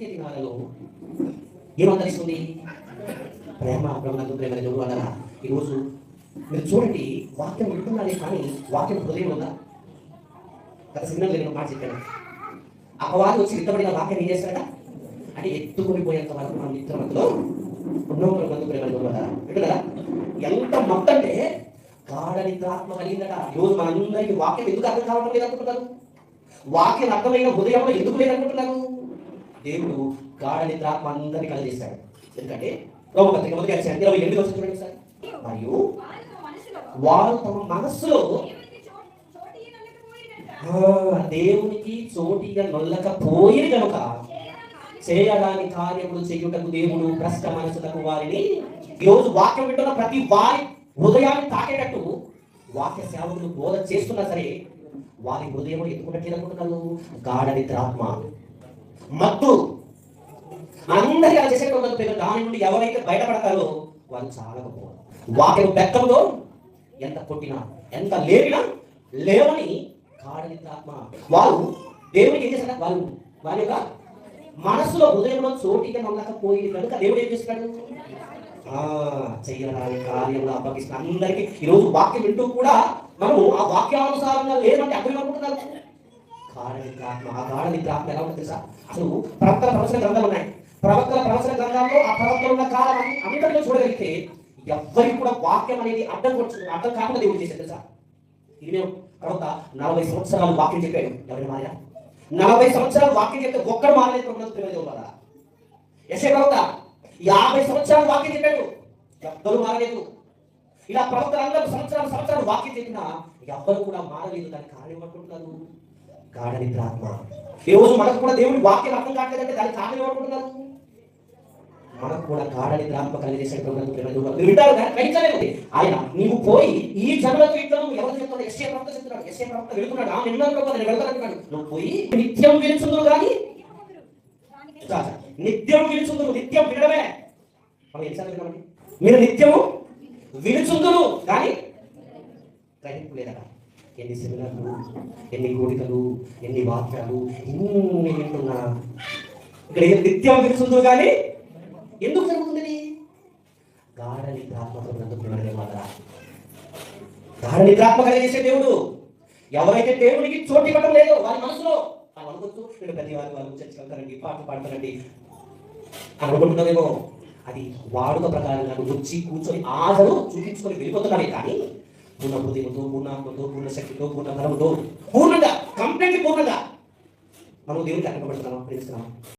అంత్య దినాలలో ఏమంతరిస్తుంది ప్రేమ ప్రభునందు ప్రేమ దేవుడు అన్నరా ఈరోజు మీరు చూడండి వాక్యం వింటున్నారే కానీ వాక్యం హృదయం ఉందా? గత సిగ్నల్ నేను మాట చెప్పాను. అపవాది వచ్చి విత్తబడిన వాక్యం ఏం చేస్తాడట అంటే ఎత్తుకొని పోయేంత వరకు మనం మిత్రమతో ఉన్నో మందు ప్రేమ దేవుడు వింటున్నారా? ఎంత మొత్తం అంటే గాఢ నిద్రాత్మ కలిగిందట. ఈరోజు మనందరికీ వాక్యం ఎందుకు అర్థం కావడం లేదనుకుంటున్నారు? వాక్యం అర్థమైన హృదయంలో ఎందుకు లేదనుకుంటున్నారు? దేవుడు గాఢ నిద్రాత్మ అందరినీ కలిగేశాడు ఎందుకంటే రోమపత్రిక మొదటి అధ్యాయం ఇరవై ఎనిమిది వచ్చిన చూడండి సార్. మరియు వారు తమ మనస్సులో దేవునికి చోటిగా నొల్లకపోయి కనుక చేయడానికి కార్యములు చేయుటకు దేవుడు భ్రష్ట మనసులకు వారిని ఈరోజు వాక్యం వింటున్న ప్రతి వారి హృదయాన్ని తాకేటట్టు వాక్య సేవకులు బోధ చేస్తున్నా సరే వారి హృదయం ఎందుకు అనుకుంటున్నారు గాఢ నిద్రాత్మ మత్తు. అందరికీ అలా చేసేటువంటి పేరు దాని నుండి ఎవరైతే బయటపడతారో వాళ్ళు చాలా గొప్పవారు వాక్యం బెక్కంలో ఎంత కొట్టినా ఎంత లేపినా లేవని గాఢ నిద్రాత్మ వారు దేవునికి ఏం చేశారు వాళ్ళు వారి యొక్క మనసులో హృదయంలో చోటిగా నమ్మకపోయి కనుక దేవుడు ఏం చేస్తాడు ఆ చేయడానికి కార్యంలో అప్పగిస్తున్న అందరికీ. ఈరోజు వాక్యం వింటూ కూడా మనము ఆ వాక్యానుసారంగా లేదంటే అర్థమనుకుంటున్నారు గాఢనిద్రాత్మ ఆ గాఢనిద్రాత్మ ఎలా ఉంటుంది అసలు ప్రవక్తల ప్రవచన గ్రంథాలు ఉన్నాయి. ప్రవక్తల ప్రవచన గ్రంథాల్లో ఆ ప్రవక్తలు ఉన్న కాలం అని అందరిలో చూడగలిగితే ఎవ్వరికి కూడా వాక్యం అనేది అర్థం కొచ్చు అర్థం కాకుండా దేవుడు చేశాడు తెలుసా? ఇది మేము ప్రవక్త నలభై సంవత్సరాలు వాక్యం చెప్పాడు. ఎవరి మారా నలభై సంవత్సరాలు వాక్యం చెప్తే ఒక్కడు మారలేదు ప్రభుత్వం తెలియదు కదా యశే ప్రవక్త యాభై సంవత్సరాలు వాక్యం చెప్పాడు. ఎవ్వరు మారలేదు. ఇలా ప్రవక్తలు అందరూ సంవత్సరాలు సంవత్సరాలు వాక్యం చెప్పినా ఎవ్వరు కూడా మారలేదు. దానికి కారణం ఏమనుకుంటున్నారు? గాఢ నిద్రాత్మ ఈ రోజు మనకు కూడా దేవుడి వాక్యం అర్థం కావట్లేదంటే దానికి కారణం ఏమనుకుంటున్నారు? మనకు కూడా కాడని నిద్రాత్మ కలిగేసేటువంటి మీరు వింటారు కానీ గ్రహించలేదు ఆయన నీవు పోయి ఈ జన్మ జీవితం ఎవరు చెప్తాడు ఎస్ఏ ప్రవక్త చెప్తున్నాడు ఎస్ఏ ప్రవక్త వెళ్తున్నాడు. ఆ నిన్న నేను వెళ్తాను నువ్వు పోయి నిత్యం విలుచుందురు కానీ నిత్యం విలుచుందురు నిత్యం వినడమే. మనం ఎన్నిసార్లు విన్నామండి? మీరు నిత్యము విలుచుందురు కానీ గ్రహింపు లేదట ఎన్ని సెమినార్లు ఎన్ని కోరికలు ఎన్ని వాక్యాలు ఎన్ని వింటున్నా ఇక్కడ ఏం నిత్యం విలుచుందురు కానీ ఎందుకు జరుగుతుంది గాఢ నిద్రాత్మక మాట. గాఢ నిద్రాత్మక చేసే దేవుడు ఎవరైతే దేవుడికి చోటు ఇవ్వడం లేదో వారి మనసులో వాళ్ళు అనుకోవచ్చు నేను ప్రతి వారి వాళ్ళు చర్చకి వెళ్తారండి పాటలు పాడతారండి. అని అది వాడుక ప్రకారంగా నువ్వు వచ్చి కూర్చొని ఆదరు చూపించుకొని వెళ్ళిపోతున్నారే కానీ పూర్ణ హృదయంతో పూర్ణాత్మతో పూర్ణ శక్తితో పూర్ణ బలముతో పూర్ణంగా కంప్లీట్ పూర్ణంగా మనం దేవుడికి అక్కడ పడుతున్నాం ప్రేమిస్తున్నాం